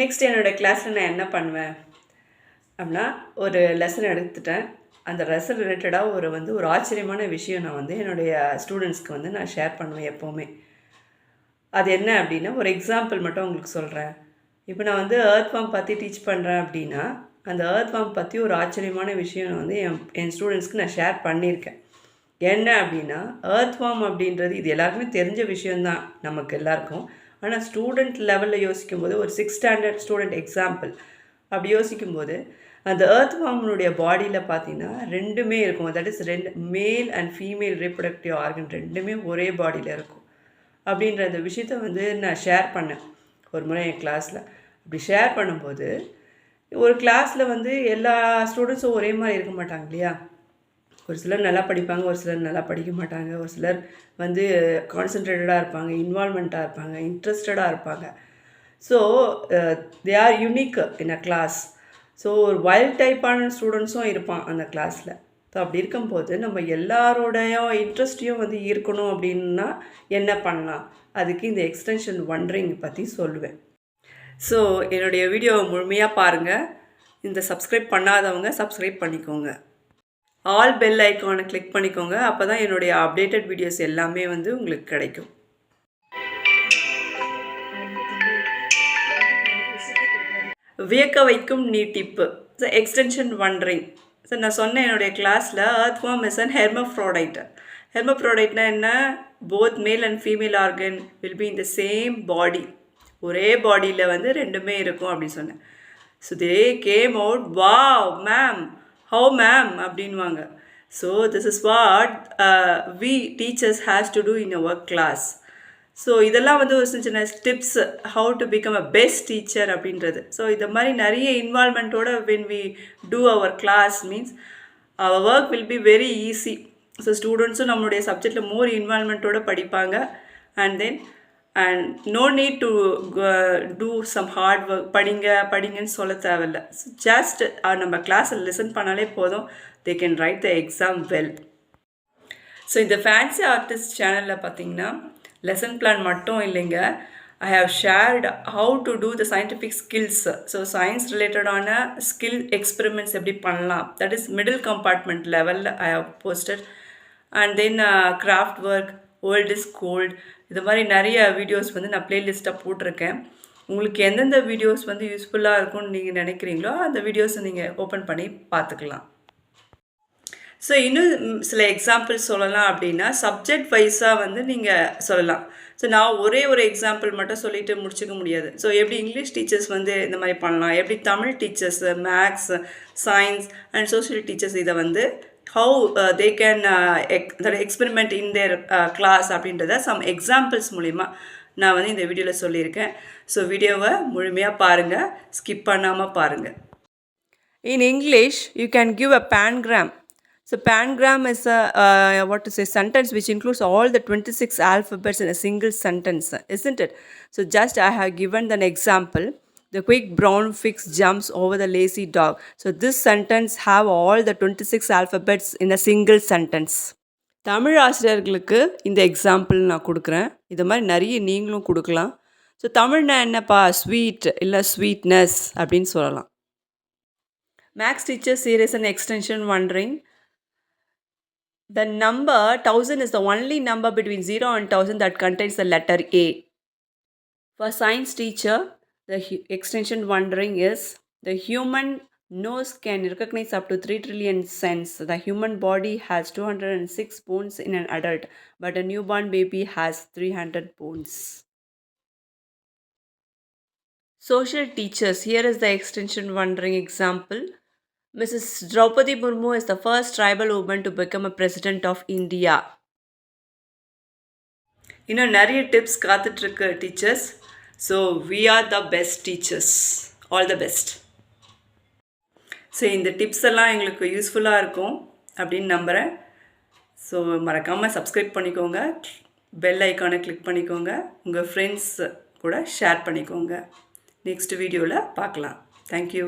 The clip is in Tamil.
நெக்ஸ்ட் என்னோடய கிளாஸில் நான் என்ன பண்ணுவேன்? அப்படின்னா ஒரு லெசன் எடுத்துட்டேன். அந்த லெசன் ரிலேட்டடாக ஒரு வந்து ஒரு ஆச்சரியமான விஷயம் நான் வந்து என்னுடைய ஸ்டூடெண்ட்ஸ்க்கு வந்து நான் ஷேர் பண்ணுவேன் எப்போவுமே. அது என்ன அப்படின்னா ஒரு எக்ஸாம்பிள் மட்டும் உங்களுக்கு சொல்கிறேன் இப்போ நான் வந்து ஏர்த் ஃபார்ம் பற்றி டீச் பண்ணுறேன் அப்படின்னா அந்த ஏர்த் ஃபார்ம் பற்றி ஒரு ஆச்சரியமான விஷயம் நான் வந்து என் என் ஸ்டூடெண்ட்ஸ்க்கு நான் ஷேர் பண்ணியிருக்கேன். என்ன அப்படின்னா ஏர்த் ஃபார்ம் அப்படின்றது இது எல்லாருக்குமே தெரிஞ்ச விஷயந்தான் நமக்கு எல்லாருக்கும். ஆனால் ஸ்டூடெண்ட் லெவலில் யோசிக்கும்போது ஒரு சிக்ஸ் ஸ்டாண்டர்ட் ஸ்டூடெண்ட் எக்ஸாம்பிள் அப்படி யோசிக்கும்போது அந்த ஏர்த் ஃபார்மனுடைய பாடியில் பார்த்தீங்கன்னா ரெண்டுமே இருக்கும். தட் இஸ் ரெண்டு மேல் அண்ட் ஃபீமேல் ரீப்ரொடக்டிவ் ஆர்கன் ரெண்டுமே ஒரே பாடியில் இருக்கும். அப்படின்ற அந்த விஷயத்த வந்து நான் ஷேர் பண்ணேன். ஒரு முறை என் கிளாஸில் அப்படி ஷேர் பண்ணும்போது ஒரு கிளாஸில் வந்து எல்லா ஸ்டூடெண்ட்ஸும் ஒரே மாதிரி இருக்க மாட்டாங்க இல்லையா? ஒரு சிலர் நல்லா படிப்பாங்க ஒரு சிலர் நல்லா படிக்க மாட்டாங்க. ஒரு சிலர் வந்து கான்சன்ட்ரேட்டடாக இருப்பாங்க இன்வால்மெண்ட்டாக இருப்பாங்க இன்ட்ரெஸ்டடாக இருப்பாங்க. So they are unique in a class so ஒரு வைல்ட் டைப்பான ஸ்டூடெண்ட்ஸும் இருப்பான் அந்த கிளாஸில் ஸோ அப்படி இருக்கும்போது நம்ம எல்லாரோடைய இன்ட்ரெஸ்ட்டையும் வந்து ஈர்க்கணும் அப்படின்னா என்ன பண்ணலாம்? அதுக்கு இந்த எக்ஸ்டென்ஷன் ஒன்றிங் பற்றி சொல்லுவேன். ஸோ என்னுடைய வீடியோவை முழுமையாக பாருங்கள் இந்த சப்ஸ்கிரைப் பண்ணாதவங்க சப்ஸ்கிரைப் பண்ணிக்கோங்க. ஆல் பெல் ஐக்கானை கிளிக் பண்ணிக்கோங்க. அப்போ தான் என்னுடைய அப்டேட்டட் வீடியோஸ் எல்லாமே வந்து உங்களுக்கு கிடைக்கும். வியக்க வைக்கும் நீட்டிப்பு எக்ஸ்டென்ஷன் ஒன்றிங் ஸோ நான் சொன்னேன் என்னுடைய கிளாஸில் earthworm is an hermaphrodite ஹெர்மோஃப்ரோடைட்னா என்ன? Both male and female organ will be in the same body ஒரே பாடியில் வந்து ரெண்டுமே இருக்கும் அப்படின்னு சொன்னேன். So they came out wow ma'am how ma'am அப்படின்வாங்க so this is what we teachers has to do in a work class so இதெல்லாம் வந்து ஒரு சின்ன சின்ன tips how to become a best teacher அப்படின்றது. ஸோ இந்த மாதிரி நிறைய இன்வால்மெண்ட்டோட when we do our class means our work will be very easy so ஸ்டூடெண்ட்ஸும் நம்மளுடைய சப்ஜெக்டில் மோர் இன்வால்மெண்ட்டோட படிப்பாங்க. And then and no need to do some hard work படிங்க படிங்கன்னு சொல்ல தேவையில்ல. ஜஸ்ட் நம்ம கிளாஸில் லிசன் பண்ணாலே போதும். They can write the exam well so இந்த ஃபேன்சி ஆர்டிஸ்ட் சேனலில் பார்த்தீங்கன்னா லெசன் பிளான் மட்டும் இல்லைங்க. I have shared how to do the scientific skills so science ரிலேட்டடான ஸ்கில் எக்ஸ்பெரிமெண்ட்ஸ் எப்படி பண்ணலாம். தட் இஸ் மிடில் கம்பார்ட்மெண்ட் லெவலில் I have posted and then craft work world is gold இது மாதிரி நிறைய வீடியோஸ் வந்து நான் ப்ளேலிஸ்ட்டாக போட்டிருக்கேன். உங்களுக்கு எந்தெந்த வீடியோஸ் வந்து யூஸ்ஃபுல்லாக இருக்கும்னு நீங்கள் நினைக்கிறீங்களோ அந்த வீடியோஸை நீங்கள் ஓப்பன் பண்ணி பார்த்துக்கலாம். ஸோ இன்னும் சில எக்ஸாம்பிள் சொல்லலாம் அப்படின்னா சப்ஜெக்ட் வைஸாக வந்து நீங்கள் சொல்லலாம். ஸோ நான் ஒரே ஒரு எக்ஸாம்பிள் மட்டும் சொல்லிட்டு முடிச்சுக்க முடியாது. ஸோ எப்படி இங்கிலீஷ் டீச்சர்ஸ் வந்து இந்த மாதிரி பண்ணலாம்? எப்படி Tamil teachers maths science and social teachers இதை வந்து how they can ex experiment in their class அப்படின்றத சம் எக்ஸாம்பிள்ஸ் மூலிமா நான் வந்து இந்த வீடியோவில் சொல்லியிருக்கேன் ஸோ வீடியோவை முழுமையாக பாருங்கள் ஸ்கிப் பண்ணாமல் பாருங்கள் in English you can give a pangram So pangram is a uh, what to say sentence which includes all the 26 alphabets in a single sentence, isn't it? So just I have given an example. The quick brown fox jumps over the lazy dog. So this sentence have all the 26 alphabets in a single sentence. Tamil ஆசிரியர்களுக்கு இந்த எக்ஸாம்பிள் நான் கொடுக்குறேன் இது மாதிரி நிறைய நீங்களும் கொடுக்கலாம் ஸோ தமிழ்னா என்னப்பா ஸ்வீட் இல்லை ஸ்வீட்னஸ் அப்படின்னு சொல்லலாம் maths teacher serious and extension ஒன்றிங் The number 1000 is the only number between 0 and 1000 that contains the letter A. For science teacher, the hu- extension wondering is the human nose can recognize up to 3 trillion sense. The human body has 206 bones in an adult, but a newborn baby has 300 bones. Social teachers, here is the extension wondering example. Mrs. Draupadi Murmu is the first tribal woman to become a president of India. இன்னும் நிறைய டிப்ஸ் காத்துட்ருக்கு teachers So we are the best teachers all the best so இந்த டிப்ஸ் எல்லாம் எங்களுக்கு யூஸ்ஃபுல்லாக இருக்கும் அப்படின்னு நம்புகிறேன் ஸோ மறக்காமல் சப்ஸ்கிரைப் பண்ணிக்கோங்க. பெல் ஐக்கானை கிளிக் பண்ணிக்கோங்க. உங்கள் ஃப்ரெண்ட்ஸ் கூட ஷேர் பண்ணிக்கோங்க. நெக்ஸ்ட் வீடியோவில் பார்க்கலாம். தேங்க்யூ